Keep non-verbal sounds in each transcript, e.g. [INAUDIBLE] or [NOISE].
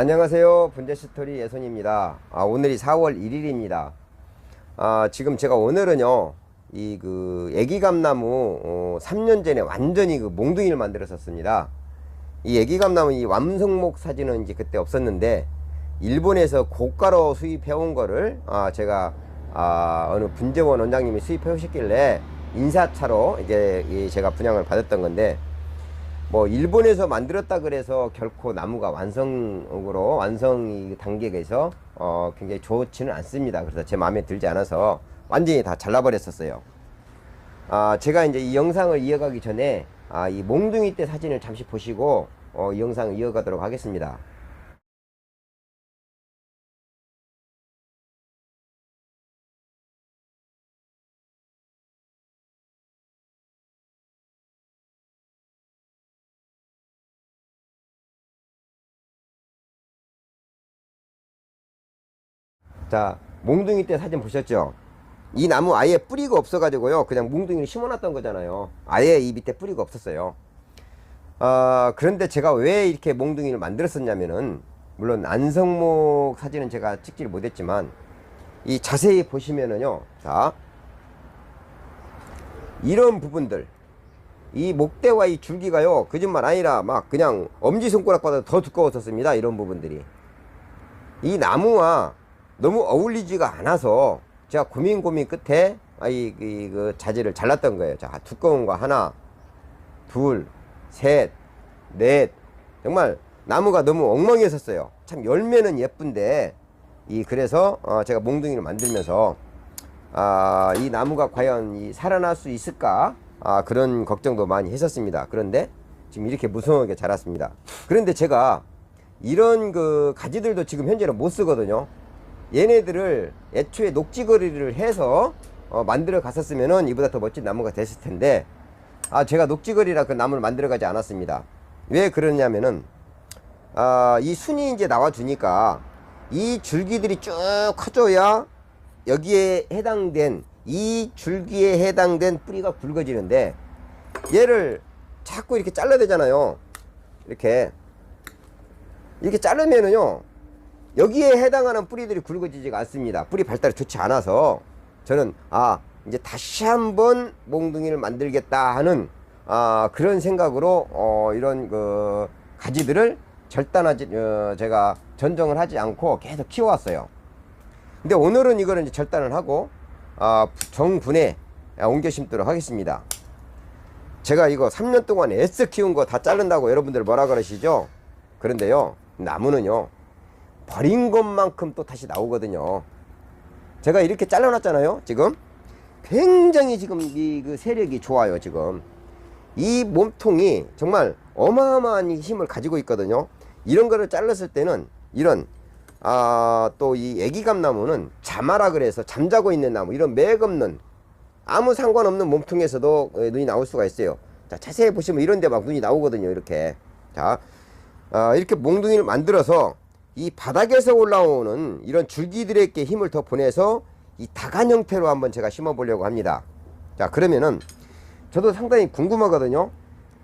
안녕하세요. 분재스토리 예선입니다. 아, 오늘이 4월 1일입니다. 아, 지금 제가 오늘은요, 이 그 애기감나무 어, 3년 전에 완전히 그 몽둥이를 만들었었습니다. 이 애기감나무 이 완성목 사진은 이제 그때 없었는데, 일본에서 고가로 수입해 온 거를 아, 제가 아, 어느 분재원 원장님이 수입해 오셨길래 인사차로 이제 이 제가 분양을 받았던 건데, 뭐 일본에서 만들었다 그래서 결코 나무가 완성으로 완성 단계에서 어 굉장히 좋지는 않습니다. 그래서 제 마음에 들지 않아서 완전히 다 잘라버렸었어요. 아 제가 이제 이 영상을 이어가기 전에 아 이 몽둥이 때 사진을 잠시 보시고 어, 이 영상을 이어가도록 하겠습니다. 자, 몽둥이 때 사진 보셨죠? 이 나무 아예 뿌리가 없어 가지고요. 그냥 몽둥이를 심어놨던 거잖아요. 아예 이 밑에 뿌리가 없었어요. 아, 그런데 제가 왜 이렇게 몽둥이를 만들었었냐면은, 물론 안성목 사진은 제가 찍지를 못했지만, 이 자세히 보시면은요, 자, 이런 부분들, 이 목대와 이 줄기가요, 거짓말 아니라 막 그냥 엄지손가락보다 더 두꺼웠었습니다. 이런 부분들이. 이 나무와 너무 어울리지가 않아서 제가 고민 고민 끝에 아이 이, 그 자재를 잘랐던 거예요. 자 두꺼운 거 하나, 둘, 셋, 넷 정말 나무가 너무 엉망이었었어요. 참 열매는 예쁜데 이 그래서 어, 제가 몽둥이를 만들면서 아, 이 나무가 과연 이 살아날 수 있을까 아, 그런 걱정도 많이 했었습니다. 그런데 지금 이렇게 무성하게 자랐습니다. 그런데 제가 이런 그 가지들도 지금 현재는 못 쓰거든요. 얘네들을 애초에 녹지거리를 해서 어, 만들어 갔었으면은 이보다 더 멋진 나무가 됐을 텐데 아 제가 녹지거리라 그 나무를 만들어 가지 않았습니다. 왜 그러냐면은 아 이 순이 이제 나와 주니까 이 줄기들이 쭉 커져야 여기에 해당된 이 줄기에 해당된 뿌리가 굵어지는데 얘를 자꾸 이렇게 잘라야 되잖아요. 이렇게. 이렇게 자르면은요 여기에 해당하는 뿌리들이 굵어지지가 않습니다. 뿌리 발달이 좋지 않아서 저는 아 이제 다시 한번 몽둥이를 만들겠다 하는 아 그런 생각으로 어 이런 그 가지들을 절단하지 어 제가 전정을 하지 않고 계속 키워왔어요. 근데 오늘은 이거를 이제 절단을 하고 아 정분에 옮겨 심도록 하겠습니다. 제가 이거 3년 동안 애써 키운 거 다 자른다고 여러분들 뭐라 그러시죠? 그런데요 나무는요 버린 것만큼 또 다시 나오거든요. 제가 이렇게 잘라놨잖아요. 지금 굉장히 지금 이 그 세력이 좋아요. 지금 이 몸통이 정말 어마어마한 힘을 가지고 있거든요. 이런 거를 잘랐을 때는 이런 아 또 이 애기감 나무는 자마라 그래서 잠자고 있는 나무 이런 맥 없는 아무 상관없는 몸통에서도 눈이 나올 수가 있어요. 자 자세히 보시면 이런 데 막 눈이 나오거든요. 이렇게 자 아, 이렇게 몽둥이를 만들어서 이 바닥에서 올라오는 이런 줄기들에게 힘을 더 보내서 이 다간 형태로 한번 제가 심어 보려고 합니다. 자 그러면은 저도 상당히 궁금하거든요.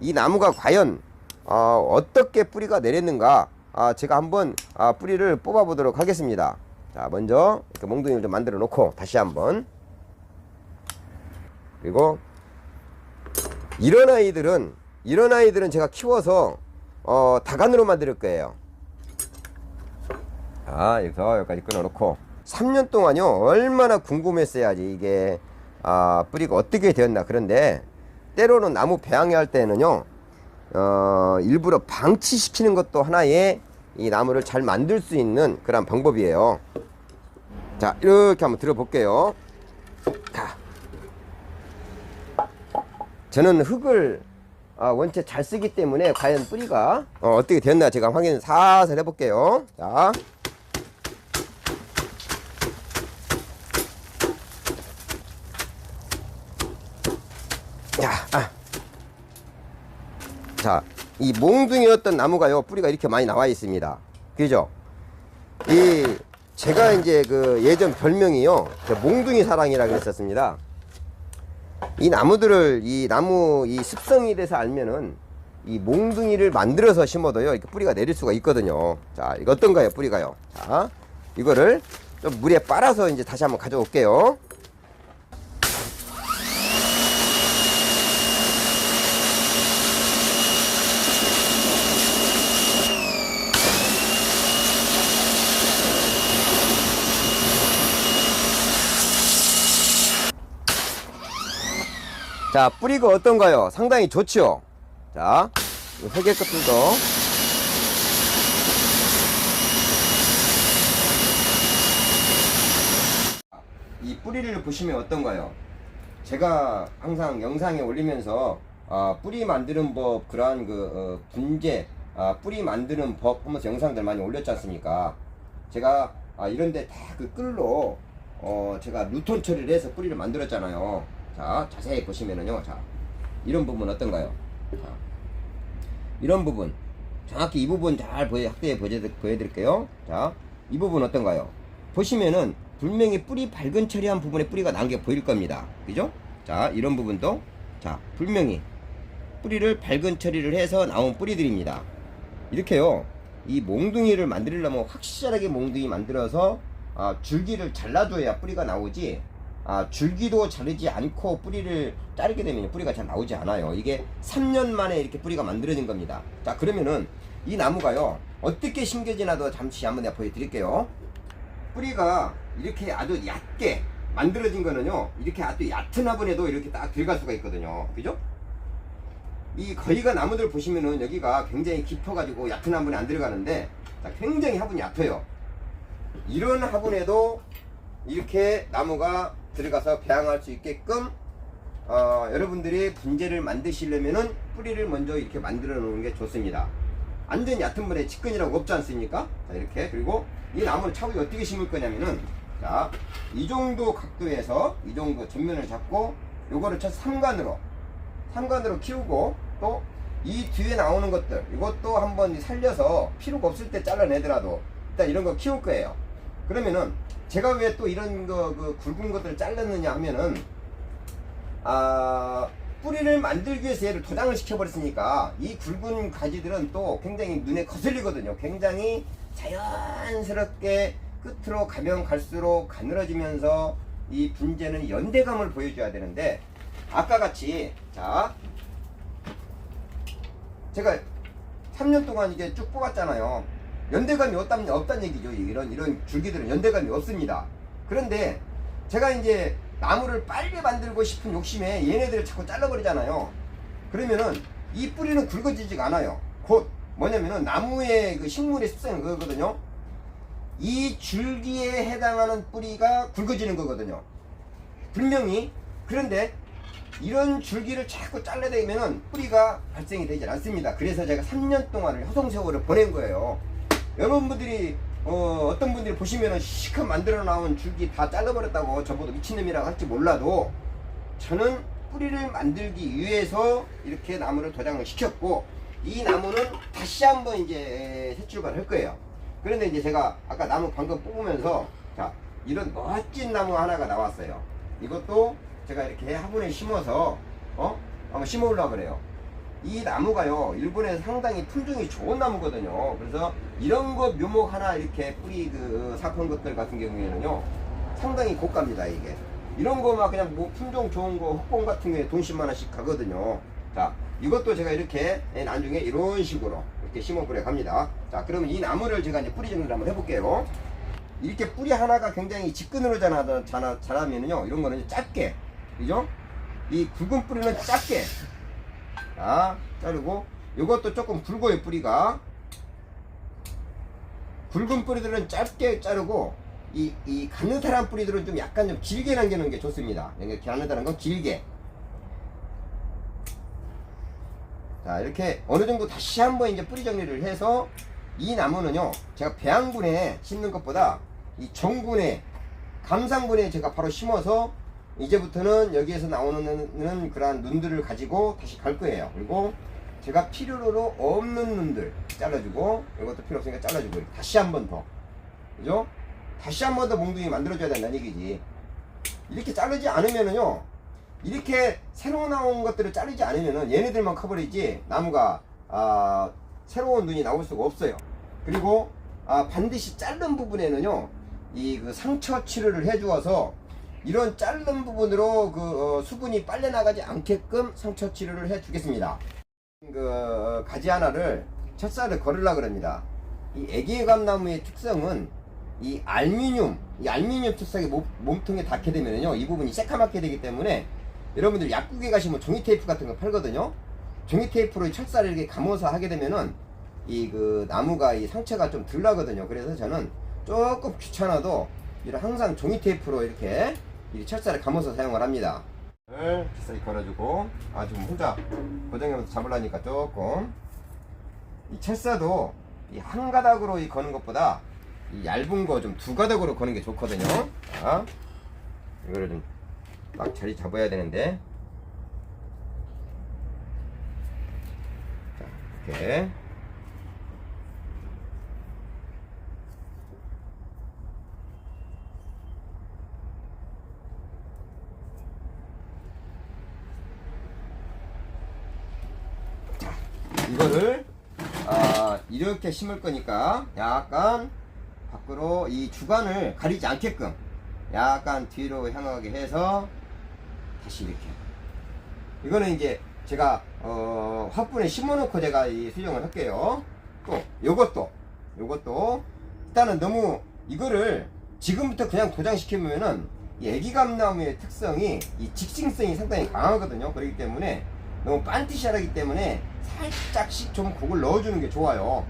이 나무가 과연 어, 어떻게 뿌리가 내렸는가 아, 제가 한번 아, 뿌리를 뽑아 보도록 하겠습니다. 자 먼저 이렇게 몽둥이를 좀 만들어 놓고 다시 한번 그리고 이런 아이들은 이런 아이들은 제가 키워서 어, 다간으로 만들 거예요. 자 여기서 여기까지 끊어놓고 3년 동안요 얼마나 궁금했어야지 이게 아 뿌리가 어떻게 되었나. 그런데 때로는 나무 배양을 할 때는요 어 일부러 방치시키는 것도 하나의 이 나무를 잘 만들 수 있는 그런 방법이에요. 자 이렇게 한번 들어볼게요. 자. 저는 흙을 아, 원체 잘 쓰기 때문에 과연 뿌리가 어, 어떻게 되었나 제가 확인 살살 해볼게요. 자 자, 자, 이 몽둥이였던 나무가요, 뿌리가 이렇게 많이 나와 있습니다. 그죠? 이, 제가 이제 그 예전 별명이요, 몽둥이 사랑이라 그랬었습니다. 이 나무들을, 이 나무, 이 습성이 돼서 알면은, 이 몽둥이를 만들어서 심어도요 이렇게 뿌리가 내릴 수가 있거든요 자 이거 어떤가요 뿌리가요 자 이거를 좀 물에 빨아서 이제 다시 한번 가져올게요 자 뿌리가 어떤가요 상당히 좋죠 자 회계 것들도 이 뿌리를 보시면 어떤가요? 제가 항상 영상에 올리면서 아, 뿌리 만드는 법 그러한 그 어, 분재 아, 뿌리 만드는 법 하면서 영상들 많이 올렸지 않습니까? 제가 아, 이런데 다 그 끌로 어, 제가 루톤 처리를 해서 뿌리를 만들었잖아요. 자 자세히 보시면은요, 자 이런 부분 어떤가요? 자, 이런 부분 정확히 이 부분 잘 보여 확대해 보여드- 보여드릴게요. 자, 이 부분 어떤가요? 보시면은 분명히 뿌리 밝은 처리한 부분에 뿌리가 난 게 보일 겁니다. 그죠? 자, 이런 부분도 자 분명히 뿌리를 밝은 처리를 해서 나온 뿌리들입니다. 이렇게요. 이 몽둥이를 만들려면 확실하게 몽둥이 만들어서 아, 줄기를 잘라줘야 뿌리가 나오지 아, 줄기도 자르지 않고 뿌리를 자르게 되면 뿌리가 잘 나오지 않아요. 이게 3년 만에 이렇게 뿌리가 만들어진 겁니다. 자, 그러면은 이 나무가요. 어떻게 심겨지나도 잠시 한번 내가 보여드릴게요. 뿌리가 이렇게 아주 얕게 만들어진 거는요. 이렇게 아주 얕은 화분에도 이렇게 딱 들어갈 수가 있거든요. 그죠? 이 거리가 나무들 보시면은 여기가 굉장히 깊어가지고 얕은 화분에 안 들어가는데 자, 굉장히 화분이 얕아요. 이런 화분에도 이렇게 나무가 들어가서 배양할 수 있게끔 어, 여러분들이 분재를 만드시려면은 뿌리를 먼저 이렇게 만들어 놓는 게 좋습니다. 완전 얕은 물에 치근이라고 없지 않습니까? 자, 이렇게. 그리고 이 나무를 차후에 어떻게 심을 거냐면은 자, 이 정도 각도에서 이 정도 전면을 잡고 요거를 쳐 삼관으로 삼관으로 키우고 또 이 뒤에 나오는 것들 이것도 한번 살려서 필요가 없을 때 잘라내더라도 일단 이런 거 키울 거예요. 그러면은 제가 왜 또 이런 거 그 굵은 것들을 잘랐느냐 하면은 아 뿌리를 만들기 위해서 얘를 도장을 시켜버렸으니까 이 굵은 가지들은 또 굉장히 눈에 거슬리거든요. 굉장히 자연스럽게 끝으로 가면 갈수록 가늘어지면서 이 분재는 연대감을 보여줘야 되는데 아까 같이 자 제가 3년 동안 이게 쭉 뽑았잖아요. 연대감이 없다는, 없다는 얘기죠. 이런, 이런 줄기들은 연대감이 없습니다. 그런데 제가 이제 나무를 빨리 만들고 싶은 욕심에 얘네들을 자꾸 잘라버리잖아요. 그러면은 이 뿌리는 굵어지지가 않아요. 곧 뭐냐면은 나무의 그 식물의 습성은 그거거든요. 이 줄기에 해당하는 뿌리가 굵어지는 거거든요. 분명히 그런데 이런 줄기를 자꾸 잘라대면은 뿌리가 발생이 되지 않습니다. 그래서 제가 3년 동안을 허송 세월을 보낸 거예요. 여러분들이 어, 어떤 분들이 보시면은 시컷 만들어 나온 줄기 다 잘라버렸다고 저보다 미친놈이라고 할지 몰라도 저는 뿌리를 만들기 위해서 이렇게 나무를 도장을 시켰고 이 나무는 다시 한번 이제 새 출발을 할 거예요. 그런데 이제 제가 아까 나무 방금 뽑으면서 자 이런 멋진 나무 하나가 나왔어요. 이것도 제가 이렇게 화분에 심어서 어 한번 심어보려고 그래요. 이 나무가요 일본에서 상당히 품종이 좋은 나무거든요. 그래서 이런 거 묘목 하나 이렇게 뿌리 그 사건 것들 같은 경우에는요 상당히 고가입니다 이게. 이런 거 막 그냥 뭐 품종 좋은 거 흑봉 같은 거에 돈 10만 원씩 가거든요. 자 이것도 제가 이렇게 나중에 이런 식으로 이렇게 심어버려 갑니다. 자 그러면 이 나무를 제가 이제 뿌리 정리를 한번 해볼게요. 이렇게 뿌리 하나가 굉장히 직근으로 자라, 자라, 자라면은요 이런 거는 짧게 그죠? 이 굵은 뿌리는 짧게 자 자르고 이것도 조금 굵어요 뿌리가. 굵은 뿌리들은 짧게 자르고 이, 이 가느다란 뿌리들은 좀 약간 좀 길게 남기는 게 좋습니다. 이게 가느다란 건 길게. 자 이렇게 어느 정도 다시 한번 이제 뿌리 정리를 해서 이 나무는요 제가 배양분에 심는 것보다 이 정분에 감상분에 제가 바로 심어서 이제부터는 여기에서 나오는 그러한 눈들을 가지고 다시 갈 거예요 그리고 제가 필요로 없는 눈들 잘라주고 이것도 필요 없으니까 잘라주고 다시 한 번 더 그죠? 다시 한 번 더 몽둥이 만들어줘야 된다는 얘기지 이렇게 자르지 않으면은요 이렇게 새로 나온 것들을 자르지 않으면은 얘네들만 커버리지 나무가 아, 새로운 눈이 나올 수가 없어요. 그리고 아, 반드시 자른 부분에는요, 이 그 상처 치료를 해주어서 이런 자른 부분으로 그 어, 수분이 빨려 나가지 않게끔 상처 치료를 해 주겠습니다. 그 어, 가지 하나를 첫살을 걸으려 그럽니다. 이 애기감나무의 특성은 이 알미늄, 이 알미늄 몸, 몸통에 닿게 되면요, 이 부분이 새카맣게 되기 때문에 여러분들 약국에 가시면 종이 테이프 같은 거 팔거든요. 종이 테이프로 이 철사를 이렇게 감아서 하게 되면은 이 그 나무가 이 상처가 좀 덜 나거든요. 그래서 저는 조금 귀찮아도 이런 항상 종이 테이프로 이렇게 이 철사를 감아서 사용을 합니다. 비싸게 걸어주고 아 지금 혼자 고정해서 잡으려니까 조금 이 철사도 이 한 가닥으로 이 거는 것보다 이 얇은 거 좀 두 가닥으로 거는 게 좋거든요. 자, 이거를 좀딱 자리 잡아야 되는데 자 이렇게 이 거를 아, 이렇게 심을 거니까 약간 밖으로 이 주간을 가리지 않게끔 약간 뒤로 향하게 해서 다시 이렇게. 이거는 이제 제가 어, 화분에 심어놓고 제가 이 수정을 할게요. 또 요것도 요것도 일단은 너무 이거를 지금부터 그냥 도장시키면은 이 애기감나무의 특성이 이 직싱성이 상당히 강하거든요. 그렇기 때문에 너무 반티시하기 때문에 살짝씩 좀 곡을 넣어주는 게 좋아요.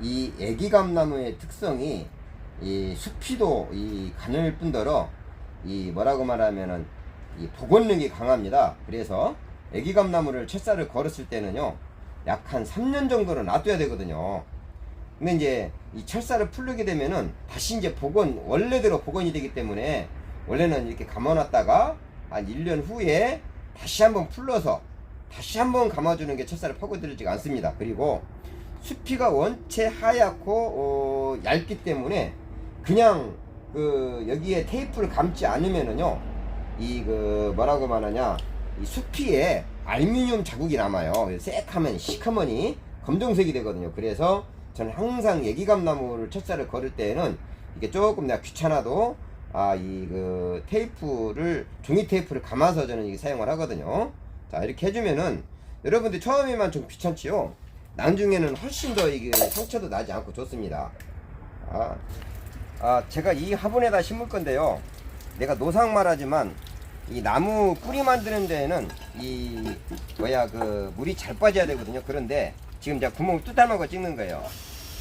이 애기감나무의 특성이 이 숲이도 이 가늘 뿐더러 이 뭐라고 말하면은 이 복원력이 강합니다. 그래서 애기감나무를 철사를 걸었을 때는요 약 한 3년 정도는 놔둬야 되거든요. 근데 이제 이 철사를 풀르게 되면은 다시 이제 복원 원래대로 복원이 되기 때문에 원래는 이렇게 감아놨다가 한 1년 후에 다시 한번 풀러서 다시 한번 감아주는 게 첫살을 파고들지가 않습니다. 그리고 수피가 원체 하얗고 어, 얇기 때문에 그냥 그 여기에 테이프를 감지 않으면은요 이 그 뭐라고 말하냐 이 수피에 알루미늄 자국이 남아요. 새카면 시커머니 검정색이 되거든요. 그래서 저는 항상 예기감 나무를 첫살을 걸을 때에는 이게 조금 내가 귀찮아도 아 이 그 테이프를 종이 테이프를 감아서 저는 이게 사용을 하거든요. 자 이렇게 해주면은 여러분들 처음에만 좀 귀찮지요. 나중에는 훨씬 더 이게 상처도 나지 않고 좋습니다. 아, 아 제가 이 화분에다 심을 건데요. 내가 노상 말하지만 이 나무 뿌리 만드는 데에는 이 뭐야 그 물이 잘 빠져야 되거든요. 그런데 지금 제가 구멍을 뚜달하고 찍는 거예요.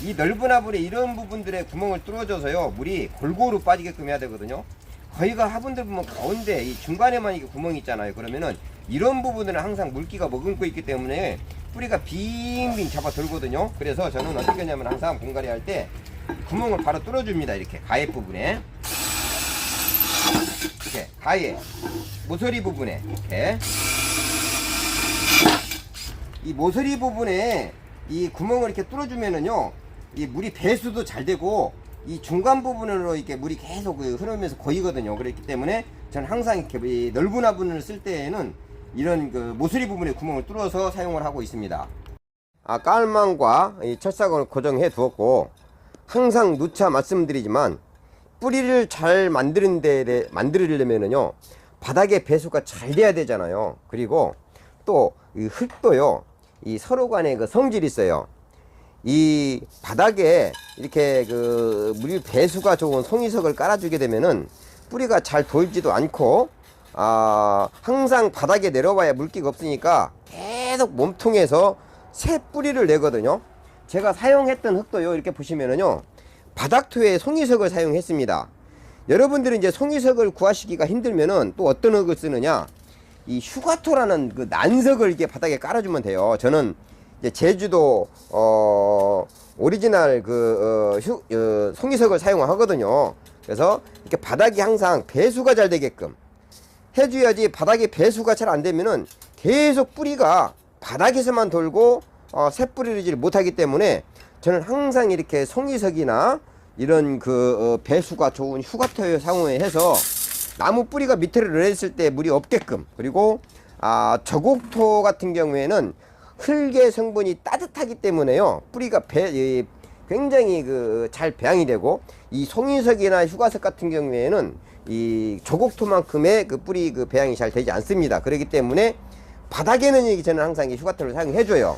이 넓은 화분에 이런 부분들에 구멍을 뚫어줘서요 물이 골고루 빠지게끔 해야 되거든요. 거의가 화분들 보면 가운데 이 중간에만 이게 구멍이 있잖아요. 그러면은 이런 부분들은 항상 물기가 머금고 있기 때문에 뿌리가 빙빙 잡아 들거든요. 그래서 저는 어떻게 하냐면 항상 분갈이 할 때 구멍을 바로 뚫어줍니다. 이렇게 가해 부분에 이렇게 가해 모서리 부분에 이렇게 이 모서리 부분에 이 구멍을 이렇게 뚫어주면은요 이 물이 배수도 잘 되고 이 중간 부분으로 이렇게 물이 계속 그 흐르면서 고이거든요. 그렇기 때문에 저는 항상 이렇게 이 넓은 화분을 쓸 때에는 이런 그 모서리 부분에 구멍을 뚫어서 사용을 하고 있습니다. 아, 깔망과 이 철사건을 고정해 두었고 항상 누차 말씀드리지만 뿌리를 잘 만드는 데 만들려면은요 바닥에 배수가 잘 돼야 되잖아요. 그리고 또이 흙도요 이 서로 간에 그 성질이 있어요. 이 바닥에 이렇게 그 물 배수가 좋은 송이석을 깔아주게 되면은 뿌리가 잘 돌지도 않고 아 항상 바닥에 내려와야 물기가 없으니까 계속 몸통에서 새 뿌리를 내거든요. 제가 사용했던 흙도요 이렇게 보시면은요 바닥토에 송이석을 사용했습니다. 여러분들은 이제 송이석을 구하시기가 힘들면은 또 어떤 흙을 쓰느냐 이 휴가토라는 그 난석을 이렇게 바닥에 깔아주면 돼요. 저는 이제 제주도 어 오리지널 그 어, 휴, 어, 송이석을 사용하거든요. 그래서 이렇게 바닥이 항상 배수가 잘 되게끔 해줘야지 바닥에 배수가 잘 안 되면은 계속 뿌리가 바닥에서만 돌고 어, 새 뿌리를 못하기 때문에 저는 항상 이렇게 송이석이나 이런 그 어, 배수가 좋은 휴가토에 사용해서 나무 뿌리가 밑으로 내렸을 때 물이 없게끔 그리고 아 저곡토 같은 경우에는 흙의 성분이 따뜻하기 때문에요. 뿌리가 배, 이, 굉장히 그 잘 배양이 되고 이 송인석이나 휴가석 같은 경우에는 이 조곡토만큼의 그 뿌리 그 배양이 잘 되지 않습니다. 그렇기 때문에 바닥에는 이게 저는 항상 이 휴가토를 사용해 줘요.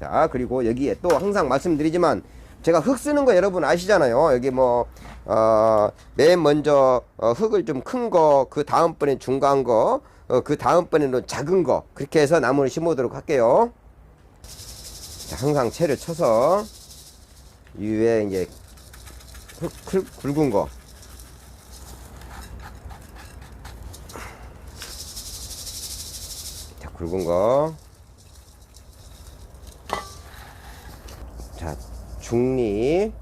자 그리고 여기에 또 항상 말씀드리지만 제가 흙 쓰는 거 여러분 아시잖아요. 여기 뭐, 어, 맨 먼저, 어, 흙을 좀 큰 거, 그 다음번에 중간 거, 어, 그 다음번에는 작은 거, 그렇게 해서 나무를 심어도록 할게요. 자, 항상 채를 쳐서, 이 위에 이제, 흙, 흙 굵은 거. 자, 굵은 거. 자, 중립.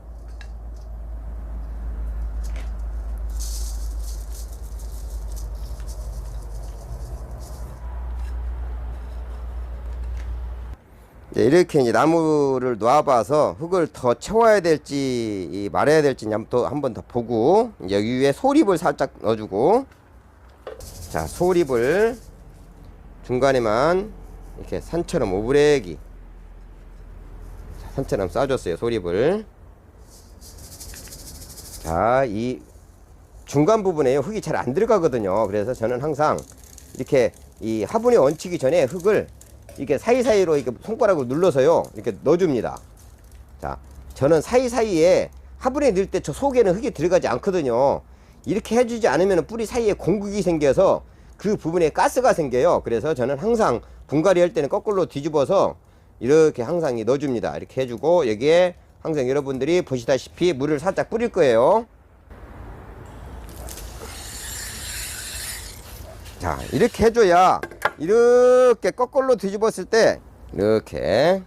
이제 이렇게 이제 나무를 놓아봐서 흙을 더 채워야 될지 이 말아야 될지 한번 더 보고 여기 위에 소립을 살짝 넣어주고 자 소립을 중간에만 이렇게 산처럼 오브레기. 산처럼 싸줬어요 소립을 자 이 중간 부분에 흙이 잘 안 들어가거든요. 그래서 저는 항상 이렇게 이 화분에 얹히기 전에 흙을 이렇게 사이사이로 이렇게 손가락으로 눌러서요 이렇게 넣어줍니다. 자 저는 사이사이에 화분에 넣을 때 저 속에는 흙이 들어가지 않거든요. 이렇게 해주지 않으면 뿌리 사이에 공극이 생겨서 그 부분에 가스가 생겨요. 그래서 저는 항상 분갈이 할 때는 거꾸로 뒤집어서 이렇게 항상 이 넣어줍니다. 이렇게 해주고 여기에 항상 여러분들이 보시다시피 물을 살짝 뿌릴 거예요. 자 이렇게 해줘야 이렇게 거꾸로 뒤집었을 때 이렇게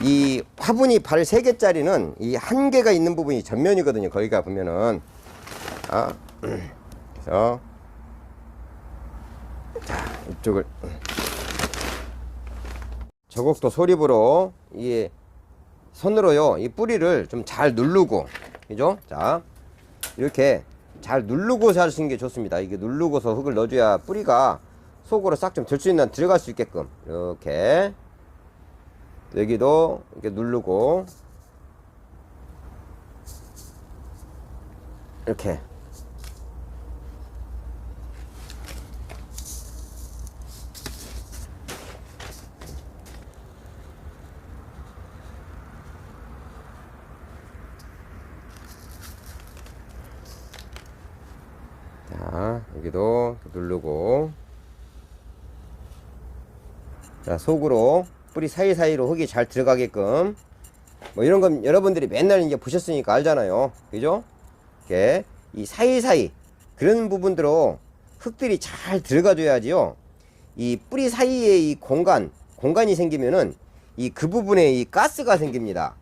이 화분이 발 3개짜리는 이 한 개가 있는 부분이 전면이거든요. 거기가 보면은. 아 [CLEARS THROAT] 그래서 자 이쪽을. 저곡도 소립으로 이 손으로요 이 뿌리를 좀 잘 누르고 그죠? 자 이렇게 잘 누르고 하시는 게 좋습니다. 이게 누르고서 흙을 넣어줘야 뿌리가 속으로 싹 좀 들 수 있는 들어갈 수 있게끔. 이렇게. 여기도 이렇게 누르고. 이렇게 자 여기도 누르고. 자 속으로 뿌리 사이사이로 흙이 잘 들어가게끔. 뭐 이런 건 여러분들이 맨날 이제 보셨으니까 알잖아요. 그죠? 이렇게 이 사이사이 그런 부분들로 흙들이 잘 들어가 줘야지요. 이 뿌리 사이에 이 공간 공간이 생기면은 이 그 부분에 이 가스가 생깁니다.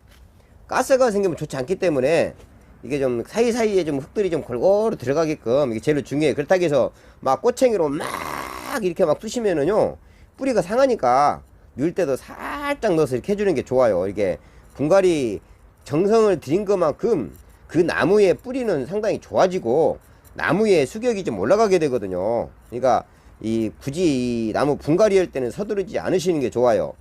가스가 생기면 좋지 않기 때문에 이게 좀 사이사이에 좀 흙들이 좀 골고루 들어가게끔 이게 제일 중요해요. 그렇다고 해서 막 꼬챙이로 막 이렇게 막 쑤시면은요 뿌리가 상하니까 넣을 때도 살짝 넣어서 이렇게 해주는 게 좋아요. 이게 분갈이 정성을 들인 것만큼 그 나무의 뿌리는 상당히 좋아지고 나무의 수격이 좀 올라가게 되거든요. 그러니까 이 굳이 이 나무 분갈이 할 때는 서두르지 않으시는 게 좋아요.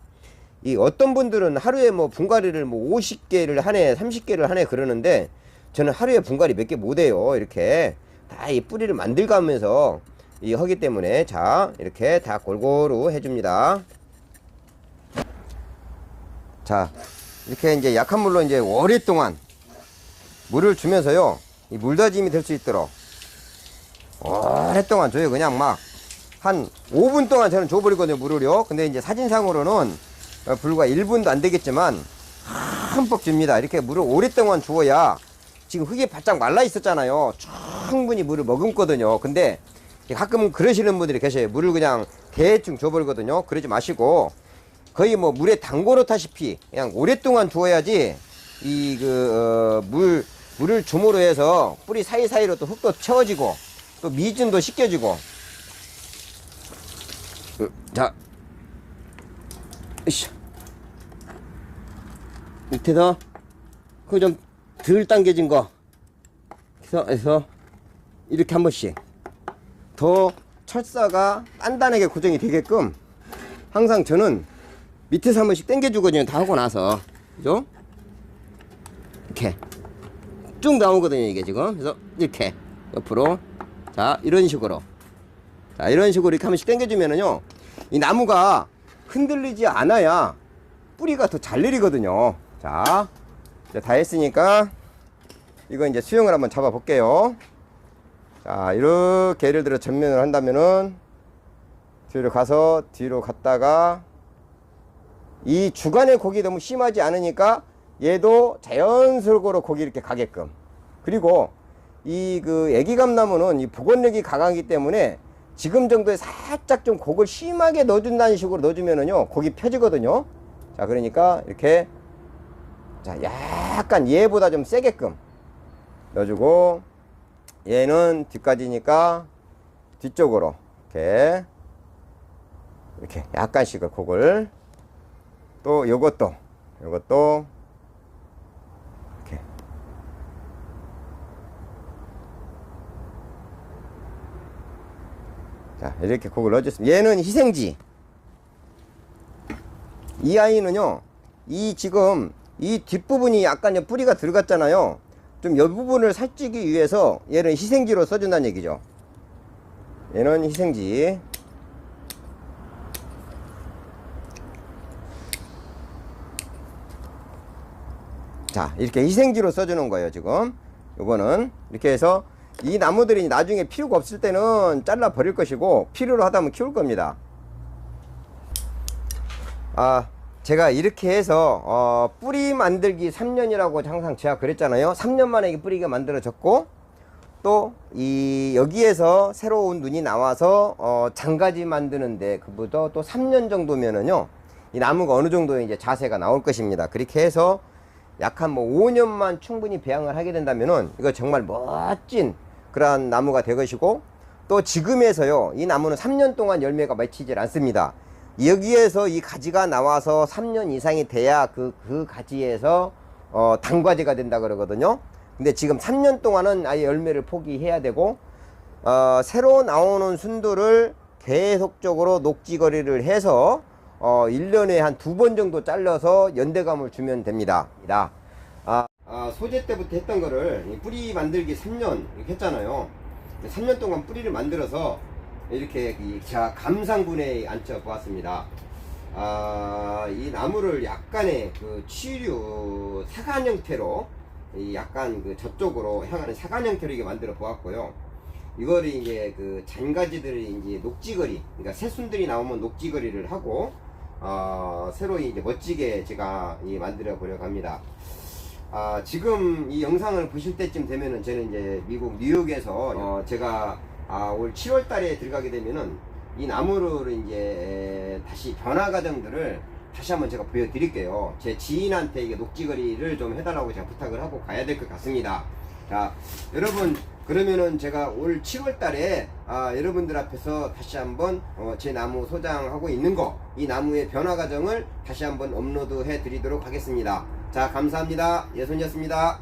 이 어떤 분들은 하루에 뭐 분갈이를 뭐 50개를 하네 30개를 하네 그러는데 저는 하루에 분갈이 몇 개 못해요. 이렇게 다 이 뿌리를 만들가면서 이 하기 때문에 자 이렇게 다 골고루 해줍니다. 자 이렇게 이제 약한 물로 이제 오랫동안 물을 주면서요 이 물다짐이 될 수 있도록 오랫동안 줘요. 그냥 막 한 5분 동안 저는 줘버리거든요 물을요. 근데 이제 사진상으로는 어, 불과 1분도 안 되겠지만 흠뻑 줍니다. 이렇게 물을 오랫동안 주어야 지금 흙이 바짝 말라 있었잖아요. 충분히 물을 머금거든요. 근데 가끔 그러시는 분들이 계셔요. 물을 그냥 대충 줘버리거든요. 그러지 마시고 거의 뭐 물에 담궈 놓다시피 그냥 오랫동안 두어야지 이그물 물을 줌으로 해서 뿌리 사이사이로 또 흙도 채워지고 또 미준도 씻겨지고. 그, 자. 으쌰. 밑에서 그좀 덜 당겨진 거 해서, 이렇게 한 번씩 더 철사가 단단하게 고정이 되게끔 항상 저는 밑에서 한 번씩 당겨주거든요. 다 하고 나서. 그죠? 이렇게. 쭉 나오거든요. 이게 지금. 그래서 이렇게. 옆으로. 자, 이런 식으로. 자, 이런 식으로 이렇게 한 번씩 당겨주면은요. 이 나무가 흔들리지 않아야 뿌리가 더 잘 내리거든요. 자, 이제 다 했으니까 이거 이제 수영을 한번 잡아 볼게요. 자, 이렇게 예를 들어 전면을 한다면은 뒤로 가서 뒤로 갔다가 이 주간의 곡이 너무 심하지 않으니까 얘도 자연스럽게 곡이 이렇게 가게끔 그리고 이 그 애기감나무는 이 복원력이 강하기 때문에 지금 정도에 살짝 좀 곡을 심하게 넣어준다는 식으로 넣어주면은요 곡이 펴지거든요 자 그러니까 이렇게 자 약간 얘보다 좀 세게끔 넣어주고 얘는 뒤까지니까 뒤쪽으로 이렇게 이렇게 약간씩을 곡을 또 요것도 요것도 이렇게. 자 이렇게 곡을 넣어줬습니다. 얘는 희생지. 이 아이는요 이 지금 이 뒷부분이 약간 좀 뿌리가 들어갔잖아요. 좀이 부분을 살찌기 위해서 얘는 희생지로 써준다는 얘기죠. 얘는 희생지. 자 이렇게 희생지로 써주는 거예요 지금. 요거는 이렇게 해서 이 나무들이 나중에 필요가 없을 때는 잘라 버릴 것이고 필요로 하다면 키울 겁니다. 아 제가 이렇게 해서 어, 뿌리 만들기 3년이라고 항상 제가 그랬잖아요. 3년 만에 이 뿌리가 만들어졌고 또 이 여기에서 새로운 눈이 나와서 어, 장가지 만드는데 그보다 또 3년 정도면은요 이 나무가 어느 정도의 이제 자세가 나올 것입니다. 그렇게 해서 약한 뭐 5년만 충분히 배양을 하게 된다면은 이거 정말 멋진 그러한 나무가 될 것이고 또 지금에서요 이 나무는 3년 동안 열매가 맺히질 않습니다 여기에서 이 가지가 나와서 3년 이상이 돼야 그, 그 가지에서 어, 단과지가 된다 그러거든요 근데 지금 3년 동안은 아예 열매를 포기해야 되고 어, 새로 나오는 순들을 계속적으로 녹지거리를 해서 어, 1년에 한 두 번 정도 잘라서 연대감을 주면 됩니다. 아, 아, 소재 때부터 했던 거를 이 뿌리 만들기 3년 이렇게 했잖아요. 3년 동안 뿌리를 만들어서 이렇게 이 제가 감상군에 앉혀 보았습니다. 아, 이 나무를 약간의 그 치류 사간 형태로 이 약간 그 저쪽으로 향하는 사간 형태로 이게 만들어 보았고요. 이거를 이제 그 잔가지들이 이제 녹지거리, 그러니까 새순들이 나오면 녹지거리를 하고 어, 새로 이제 멋지게 제가 이 만들어 보려고 합니다. 아, 지금 이 영상을 보실 때쯤 되면은 저는 이제 미국 뉴욕에서 어, 제가 아, 올 7월 달에 들어가게 되면은 이 나무를 이제 다시 변화 과정들을 다시 한번 제가 보여드릴게요. 제 지인한테 이게 녹지거리를 좀 해달라고 제가 부탁을 하고 가야 될 것 같습니다. 자, 여러분 그러면은 제가 올 7월 달에 아, 여러분들 앞에서 다시 한번 어, 제 나무 소장하고 있는 거, 이 나무의 변화 과정을 다시 한번 업로드 해 드리도록 하겠습니다. 자, 감사합니다. 예손이었습니다.